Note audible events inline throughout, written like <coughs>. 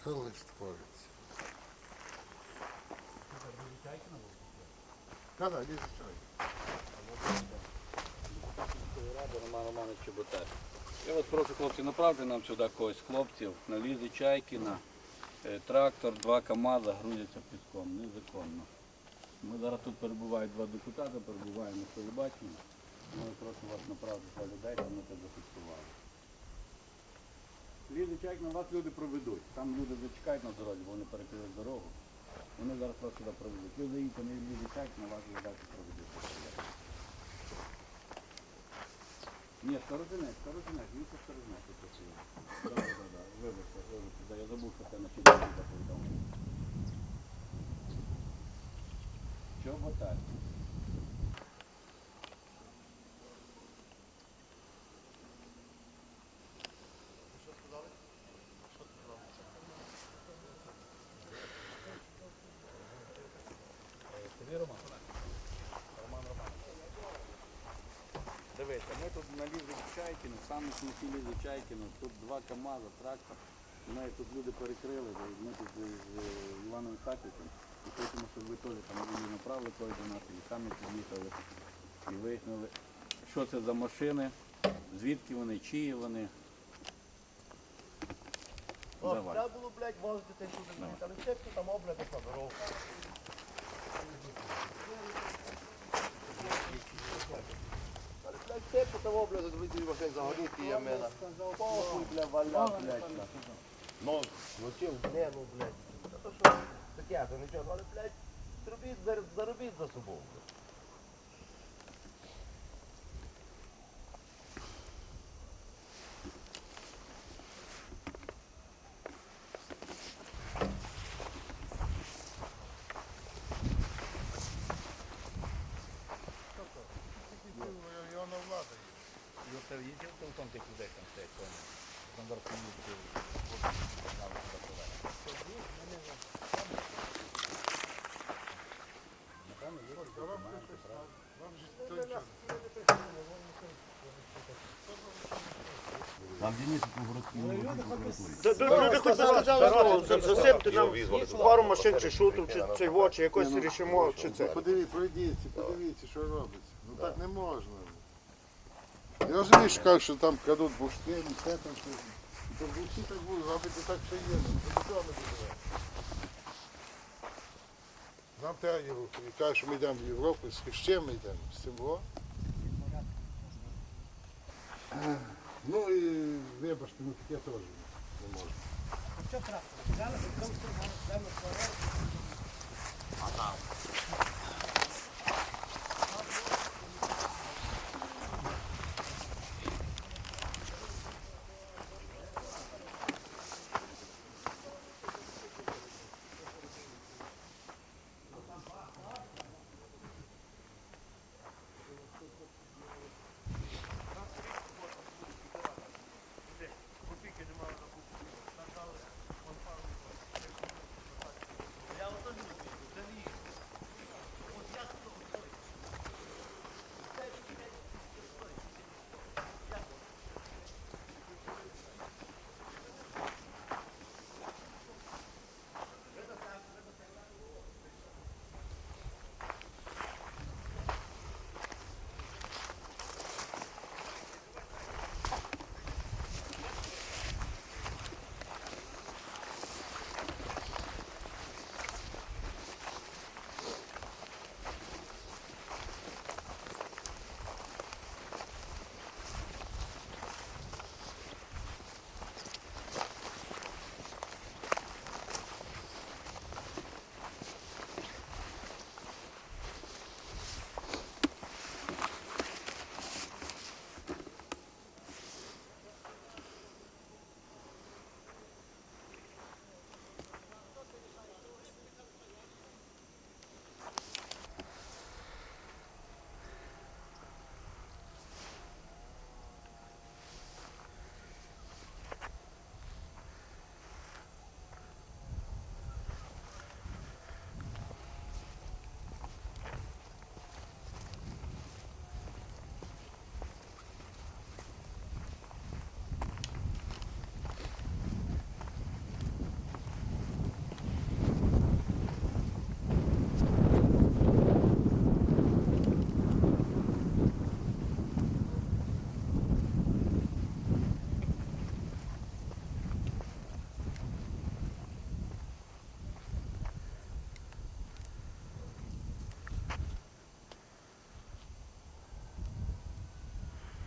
Що лист твориться? Так, так, лізе чай. Ради Роман Романович Чеботар. Я вас прошу, хлопці, направте нам сюди когось хлопців на лізі Чайкіна. Е, Трактор, два КАМАЗа грузяться піском. Незаконно. Ми зараз тут перебувають два депутати, перебуваємо на телебаченні. Ми прошу вас направити людей, щоб ми це зафіксували. Лізі Чайкіна вас люди проведуть. Там люди зачекають на дорозі, бо вони перекрили дорогу. Вони зараз вас сюди проведуть. Ви заїдете на Лізі Чайкіна, вас далі проведуть. Ні, Старозинець, Старозинець, він це Старозинець. Так, так, так, вибачте, вибачте, я забув, що це на повідомлення. Чого так? Тобі Роман? Роман Романович. Дивіться, ми тут Чайкіну, саме сміхі лізі Чайкіну, тут два КАМАЗа, трактор. Ми тут люди перекрили, ми тут з Іваном Саківцем. І хочемо, щоб ви теж там були направили той до нас, і самі під'їхали і вияснили, що це за машини, звідки вони, чиї вони. О, Давай. треба було, блядь, возити те Давай. але все хто там на дорогу. Але, по того, бля, облядок, видів машин загоріти я мене. Похуй, бля, валя, блядь. Ну, ну чим, не, ну, блядь. Та то що, таке, то нічого, але, блядь, зробіть, зар- заробіть за собою. блядь. Його на влада є. І от їздив телефон тих людей там стоять, то стандарт Там Денис у городській прокуратурі. Люди хоч би сказали, що засипте нам пару машин, чи шутів, чи, чи чи якось рішимо, чи це. Подивіться, пройдіться, подивіться, що робиться. Ну так не можна. Я розумію, що кажуть, що там крадуть бурштин, все там щось. То всі так будуть, робити так, що є. Ну, до цього не буде. Нам треба Європу. І кажуть, що ми йдемо в Європу, з чим ми йдемо? З цим во? Ну и вибачте, ну такие тоже не может. А что трактор? А там.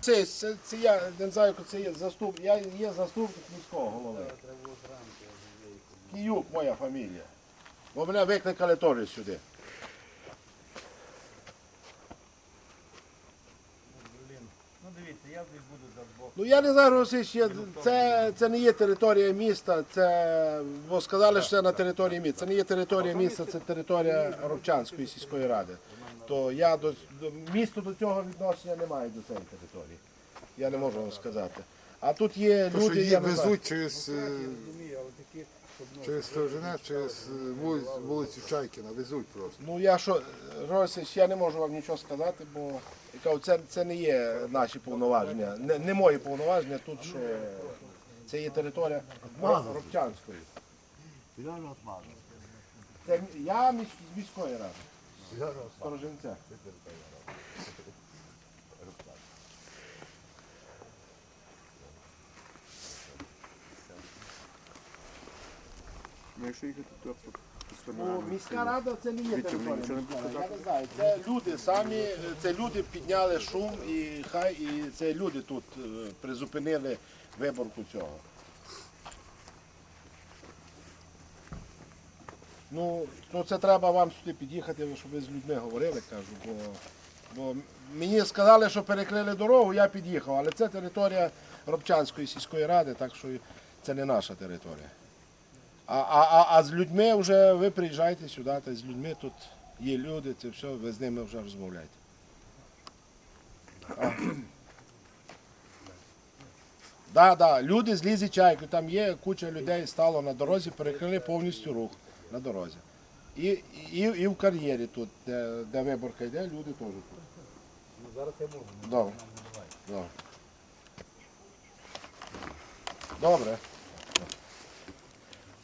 Це, це, це я не знаю, це є заступ, я є заступник міського голови. Киюк моя фамілія. Бо мене викликали теж сюди. Ну дивіться, я тут буду за Бог. Ну я не знаю, Росич, це, це не є територія міста, це, бо сказали, що це на території міста. Це не є територія міста, це територія Ровчанської сільської ради. То я до, до місто до цього відношення не має до цієї території. Я не можу вам сказати. А тут є То, що люди, їх я не знаю. везуть через, е, через Сторожинець, через е, вулицю, вулицю Чайкіна, везуть просто. Ну я що, Росич, я не можу вам нічого сказати, бо я кажу, це, це не є наші повноваження, не, не мої повноваження, тут що це є територія Робчанської. Це я з міської ради. Сторожинця. Ну, міська рада це не є територія. Я не знаю. Це люди самі, це люди підняли шум і хай і це люди тут е, призупинили виборку цього. Ну, то це треба вам сюди під'їхати, щоб ви з людьми говорили, кажу, бо, бо мені сказали, що перекрили дорогу, я під'їхав, але це територія Робчанської сільської ради, так що це не наша територія. А, а, а, а з людьми вже ви приїжджайте сюди, та з людьми тут є люди, це все, ви з ними вже розмовляйте. Так, да, да, люди з лізі чайки, там є куча людей стало на дорозі, перекрили повністю рух на дорозі. І, і, і в кар'єрі тут, де, де виборка йде, люди теж тут. Зараз я можу. Добре. Добре. Добре.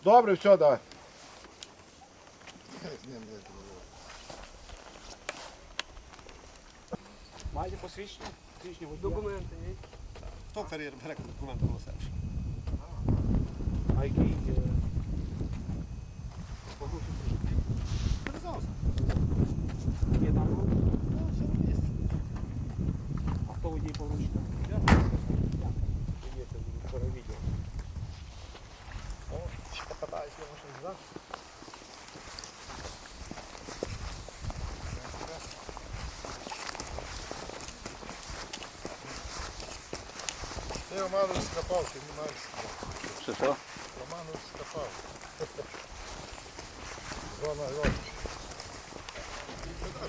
Добре, все, давай. Маєте посвідчення? Посвідчення? Документи є. Хто кар'єр бере документи на себе? А який? е, Перезався. Є там порушення? А хто водій порушення? Я. Є це перевідео. О, покатаюсь я машину, так? Ти Романович скопав, ти не маєш. Що що? Романович скопав. Зона <laughs> гроші.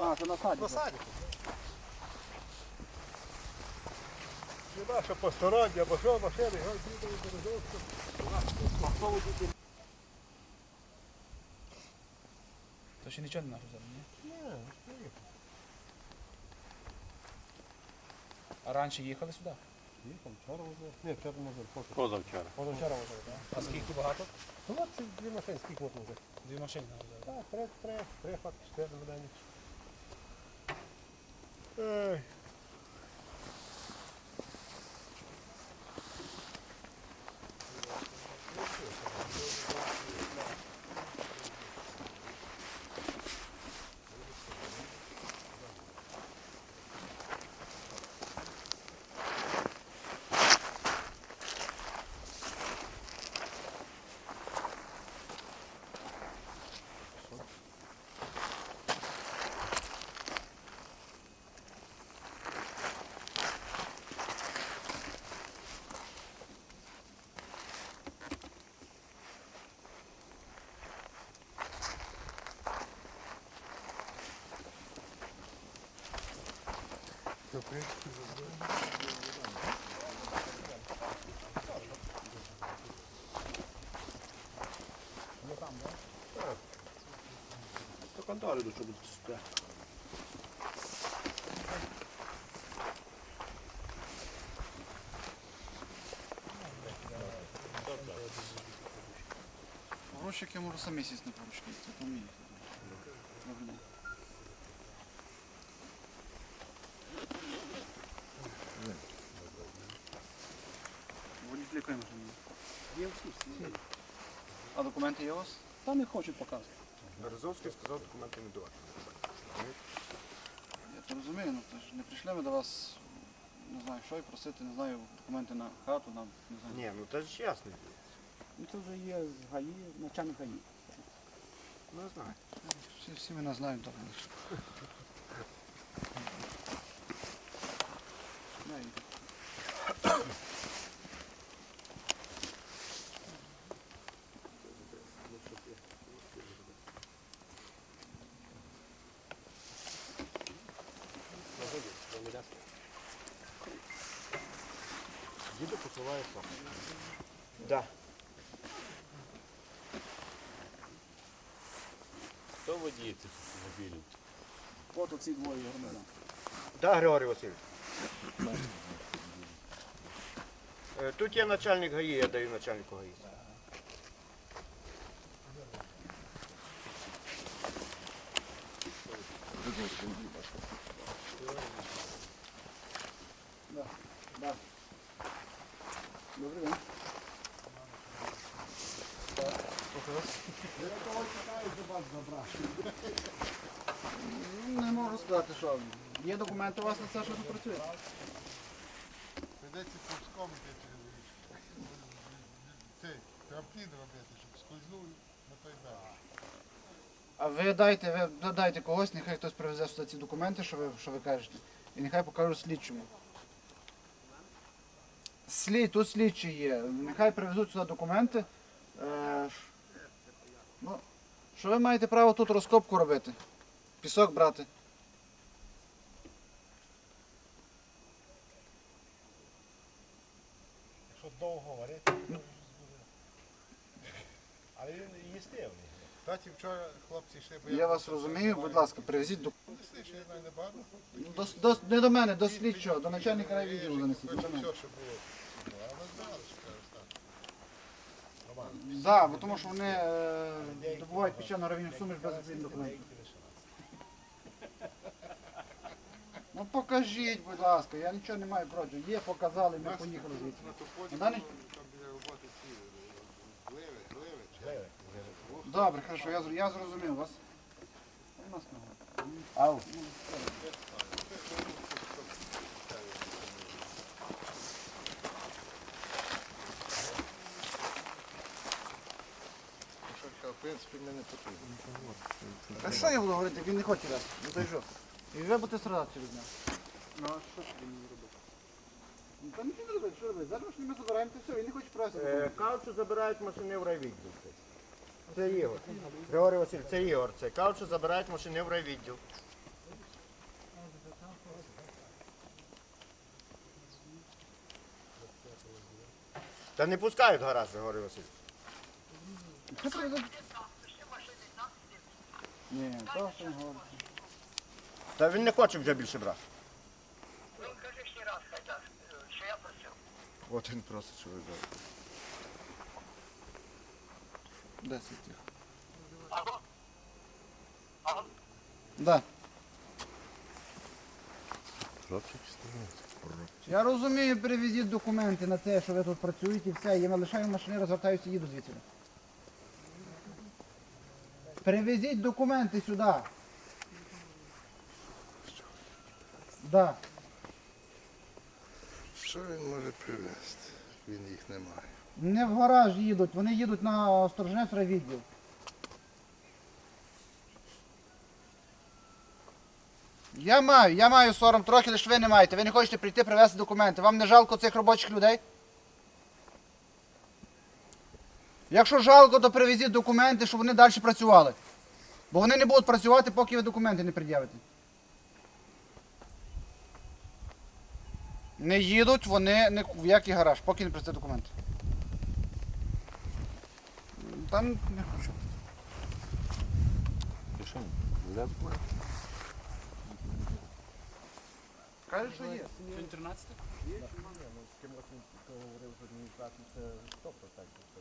А, це на саді. Не наша постороння, бо що машини, То ще нічого не нашу взяли, ні? А раніше їхали сюди? Їхав, вчора вже. Ні, вчора не вже. Позавчора. Позавчора возили, так? А скільки багато? Ну, от ці дві машини, скільки можна вже? Дві машини взяли. Так, три, три, три, факт, чотири в день. До daha öyle çok üstte. Грошик я можу за місяць на порушити, це по мені. Водіть лікаємо. Є всі. А документи є у вас? Там не хочу показувати. Березовський сказав документи не давати. Я то розумію, ну то ж не прийшли ми до вас, не знаю, що і просити, не знаю, документи на хату, нам, не знаю. Ні, ну це ж ясно. Ну це вже є з ГАІ, начальник ГАІ. Ну знаю. Всі, всі ми нас знаємо так. Знаю. Діду посилає сам. Да. Хто водіє цих автомобілів? От оці двоє громадян. Да, Григорій Васильович. Е, Тут є начальник ГАІ, я даю начальнику ГАІ. Добрий день. Ну, Не можу сказати, що. Є документи у вас на це, що тут працює? Прийдеться пуском йти через. Цей трамплін робити, щоб скользнув на той берег. А ви дайте, ви додайте когось, нехай хтось привезе сюди ці документи, що ви, що ви кажете, і нехай покажуть слідчому. Слід, тут слідчі є. Нехай привезуть сюди документи. Е, ш- ну, що ви маєте право тут розкопку робити? Пісок брати. Якщо довго варити, то вже буде. Але він їстивний. Кстати, вчора хлопці йшли, бо Я вас розумію, будь ласка, привезіть до, Несли, що я знаю небагато. до, до, не до мене, до слідчого, до начальника райвідділу занесіть. мене. все, що було. Ну, а ви знали, що кажуть так. Роман, Так, бо тому що вони е, добувають піщану равінну суміш без відповідних документів. Ну покажіть, будь ласка, я нічого не маю проти. Є, показали, ми поїхали звідси. на тополі там біля роботи ці гливи, гливи, чи Добре, хорошо, я, зр- я зрозумів вас. У нас не Ау. в принципі, ми не потрібно. А що я буду говорити, він не хоче раз. Ну то й що? І ви будете страдати через нього. Ну а що ж він мені робити? Ну та нічого не робити, що робити? Зараз ми забираємо, то все, він не хоче привезти. Е, документи. Забирають машини в райвідділ. Це Ігор. Григорій Васильович, це Ігор. Це кажуть, що забирають машини в райвідділ. Та не пускають в гараж, Григорій Васильович. Ні, то що говорить. Та він не хоче вже більше брати. Ну, кажи ще раз, хай так, що я просив. От він просить, що ви взяли. Десять? Алло? Да. Я розумію, перевезіть документи на те, що ви тут працюєте, і все, я лишаю машини, розвертаюся і їду звідси. Перевезіть документи сюди. Да. Що він може привезти? Він їх не має. Не в гараж їдуть, вони їдуть на Сторожнець відділ. Я маю, я маю сором трохи, лише ви не маєте. Ви не хочете прийти привезти документи. Вам не жалко цих робочих людей? Якщо жалко, то привезіть документи, щоб вони далі працювали. Бо вони не будуть працювати, поки ви документи не пред'явите. Не їдуть вони ні в який гараж, поки не прийде документи. Там не хочу. Каже, що є. Сьогодні 13?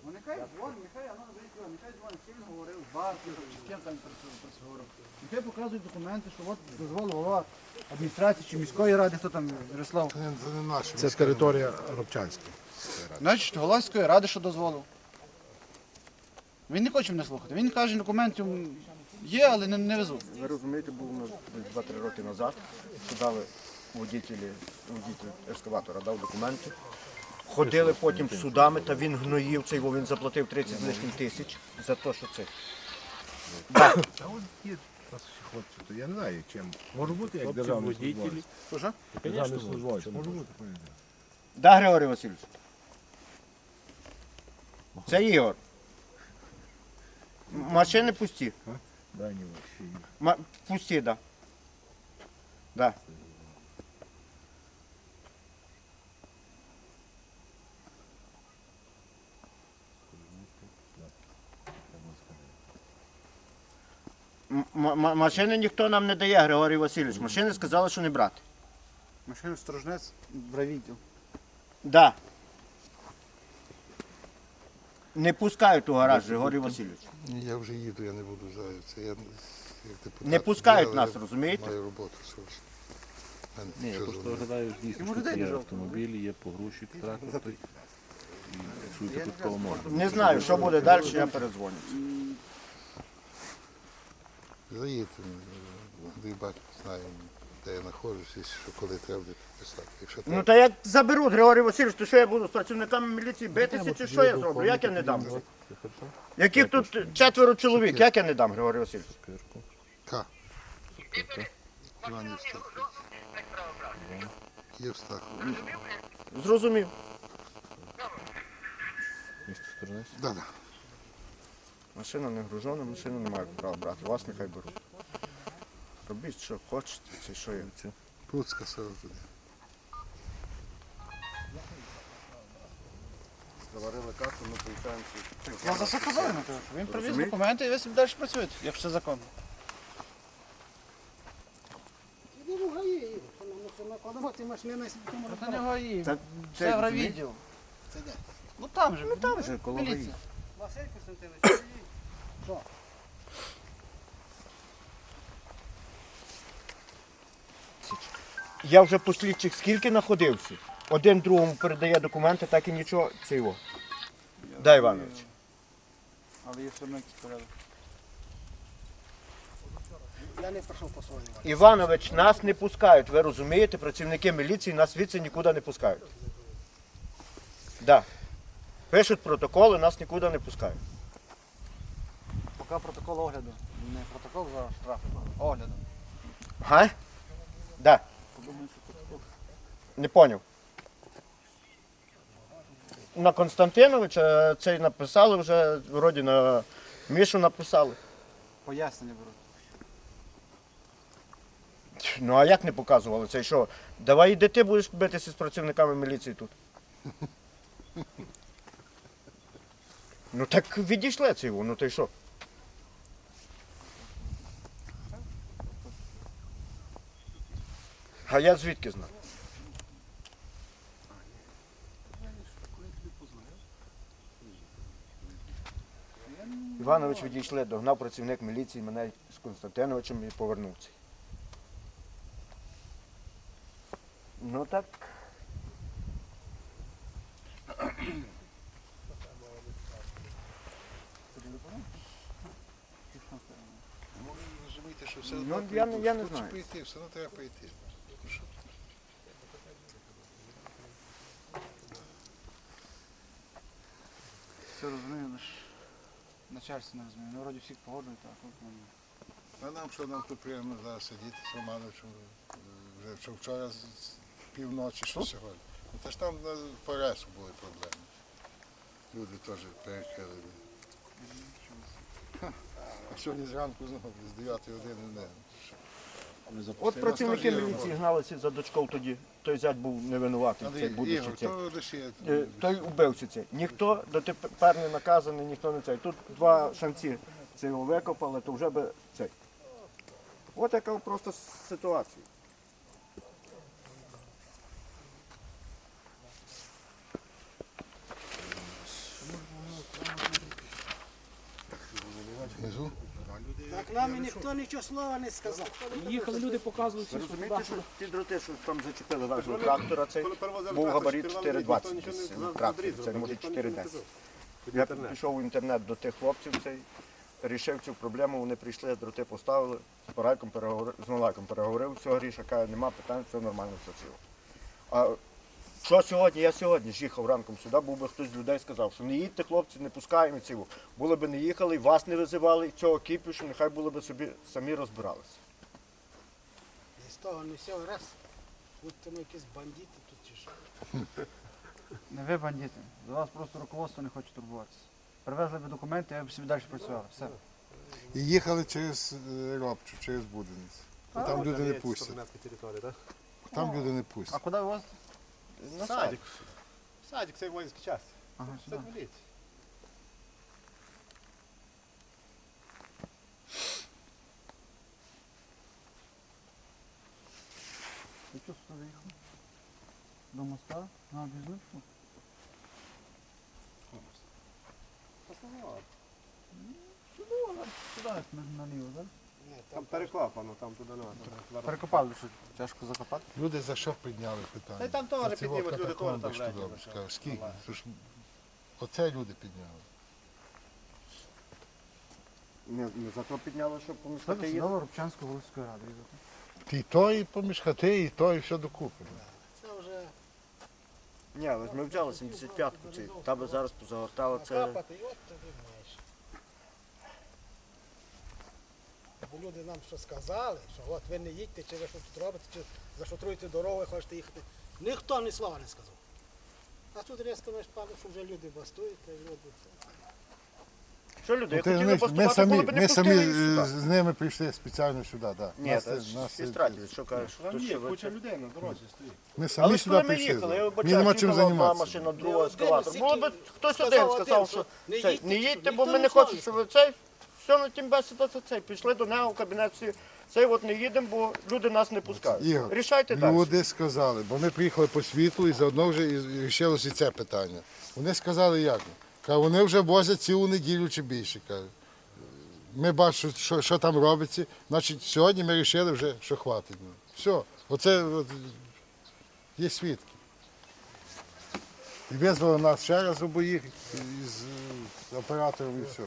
Ну нехай дзвонить, нехай воно вийшло, нехай дзвонить, з ким він говорив, з Барків, з ким там працював. Нехай показують документи, що от дозволив голова адміністрації чи міської ради, хто там Ярослав. Це не, наші. Це територія Робчанська. Значить, Голландської ради, що дозволив. Він не хоче мене слухати. Він каже, документів є, але не, не везуть. Ви розумієте, був нас десь 2-3 роки назад, що дали водителі, водитель ескаватора дав документи. Ходили потім судами, та він гноїв цей, бо він заплатив 30 з лишнім тисяч за те, що це. Та от є нас хлопці, то я не знаю, чим. Може бути як державний службовець. Що? Державний службовець, може бути. поїде. Да, Григорій Васильович? Це Ігор. М- Машини пусті. Дай не вообще. Ма- Пусті, да. Да. М- м- Машини ніхто нам не дає, Григорій Васильович. Машини сказали, що не брати. Машину сторожнець, бравідділ. Да. Не пускають у гараж, Григорій Васильович. Я вже їду, я не буду. Це я як депутат. Не пускають Я- нас, я розумієте? Маю роботу свою. Мене Ні, я просто оглядаю дійсно, що є автомобілі, є погрузчик, трактор. той. І якщо випадково можна. Не знаю, що буде далі, я передзвоню. Заїдьте, мій батько знає, де я знаходжусь що коли треба буде писати. Якщо Ну та як заберуть, Григорій Васильович, то що я буду з працівниками міліції битися, чи що я зроблю? Як я не дам? Яких тут четверо чоловік, як я не дам, Григорій Васильович? К. Іван машина не Євстафович. гружу, так право брати. Євстах. Розумів? Зрозумів. Місто Сторожнець. Да, да. Машина не гружена, машину не мають права брати. Вас нехай беруть. Робіть, що хочете, чи що я. Пуцька село туди. Заварили карту, ми поїхаємо. Я за що казав на те? Він привіз документи і ви собі далі працюєте, як все законно. Проти нього і Та це гравідділ. Це де? Ну там же. Ну там же, коло Міліція. Василь Костянтинович, <coughs> Я вже по слідчих скільки знаходився. Один другому передає документи, так і нічого. Це його. Дай Іванович. Але є все одно якийсь порядок. я не пройшов по своєму. Іванович, нас не пускають, ви розумієте, працівники міліції нас звідси нікуди не пускають. Да. Пишуть протоколи, нас нікуди не пускають. Поки протокол огляду. Не протокол за штраф, а огляду. Га? Да. Не поняв. На Константиновича цей написали вже, вроді на Мішу написали. Пояснення беруть. Ну а як не показували? Це що? Давай іди ти будеш битися з працівниками міліції тут. <laughs> Ну так відійшли це його, ну то й що? А я звідки знаю? Іванович відійшли, догнав працівник міліції мене з Константиновичем і повернувся. Ну так. Розумієте, що все Ну, я не- я не знаю. все одно треба поїти. Все розумію, лише начальство не розуміє. Ну, вроді всіх погоджують, так. от, ну, А нам що нам тут приємно зараз сидіти з Романовичем е, вже що вчора з з півночі, що сьогодні. Ну, Та ж там на Паресу були проблеми. Люди теж перекрили. А сьогодні зранку знову з 9 години не. От працівники міліції гналися за дочков тоді. Той зять був невинуватий. будучи цей. Е, той убився цей. Ніхто дотепер не наказаний, ніхто не цей. Тут два шанці цього викопали, то вже би цей. От яка просто ситуація. Внизу? Ніхто нічого слова не сказав. Їхали люди, показували всі, що розумієте, туди, що ті дроти, що там зачепили вашого трактора, перевозили був габарит скривали, 4,20 не трактор, це може ніхто нічого 4,10. Я пішов в інтернет до тих хлопців, цей, рішив цю проблему, вони прийшли, дроти поставили, з Парайком переговорив, з Малайком переговорив, все, Гріша каже, нема питань, все нормально, все ціло. Що сьогодні? Я сьогодні ж їхав ранком сюди, був би хтось з людей сказав, що не їдьте, хлопці, не пускаємо цього. Були б не їхали, і вас не визивали, цього кіпішу, нехай були б собі самі розбиралися. І з того не всього раз. Будьте ми якісь бандити тут чи що. <laughs> Не ви бандити. За вас просто руководство не хоче турбуватися. Привезли б документи, я б собі далі працював. Все. І їхали через е, Робчу, через Будениць. Бо Там люди не пустять. Там люди не пустять. А куди ви возите? На Садик. Садик, це воїнський час. Ага, Це сюди. міліція. Ви чого сюди виїхали? До моста? На об'їзну? Сюди, на- наліво, так? Там перекопано, там туди надо. Перекопали, що тяжко закопати. Люди за що підняли питання? Та й там теж піднімуть, люди теж там що що. Кажу, Скільки? Це ж Оце люди підняли. Не, не за то підняло, щоб Це помістити їх. судово Рубчанської Волоської ради. І то, і поміж хати, і то, і все докупи. Це вже Ні, але ж ми взяли 75-ку, ці, та би зараз позагортали це. накапати, і от тобі Бо люди нам що сказали, що от ви не їдьте, чи ви що тут робите, чи зашотруєте дорогу, ви хочете їхати. Ніхто ні слова не сказав. А тут різко ми спали, що вже люди бастують, та люди це. Що люди, Ну, ти хотіли знаєш, ми поступати, самі, б не ми самі пустили їх е, сюди. з ними прийшли спеціально сюди. Да. Ні, Нас це це- ж нас це- сестраті, що кажеш, Там є що ви куча людей на дорозі стоїть. Ми самі Але ж сюди коли ми прийшли. їхали, я Мені нема чим їхала одна займатися. машина, Ні, друга один ескалатор. стільки Було б хтось сказав один один, сказав, що що не цей, їдьте, не їдьте, ніхто бо ми не хочемо, щоб ви цей, все на тім бесіда це цей. Пішли до нього в кабінет, всі, цей от не їдемо, бо люди нас не пускають. Ігор, Рішайте далі. Люди сказали, бо ми приїхали по світлу і заодно вже і рішилося і це питання. Вони сказали як? Кажуть, вони вже возять цілу неділю чи більше. Ми бачимо, що, що там робиться. Значить, сьогодні ми вирішили вже, що хватить. Ну, Все, оце от, є свідки. І визвали нас ще раз обоїх із оператором і все.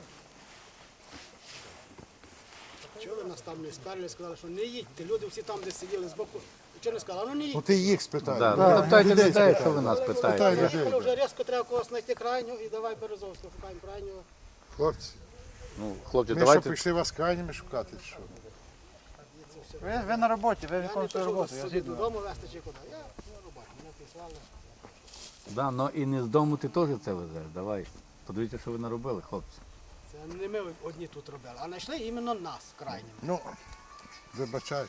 Чули нас там не сперли, сказали, що не їдьте. Люди всі там, де сиділи збоку, нічого не сказали, ну не Ну ти їх спитай. Да, Да, ну, питайте людей що ви нас питаєте. людей. Коли вже різко треба когось знайти крайнього і давай Березовського, шукаємо крайнього. Хлопці, Ну, хлопці, ми що давайте. прийшли вас крайніми шукати? чи Що? Ви, ви на роботі, ви Я не виконуєте роботу, я собі згідно. додому вести чи куди. Я на роботі, мене прислали. Да, ну і не з дому ти теж це везеш. Давай. Подивіться, що ви наробили, хлопці. Це не ми одні тут робили, а знайшли іменно нас крайнім. Ну, вибачай.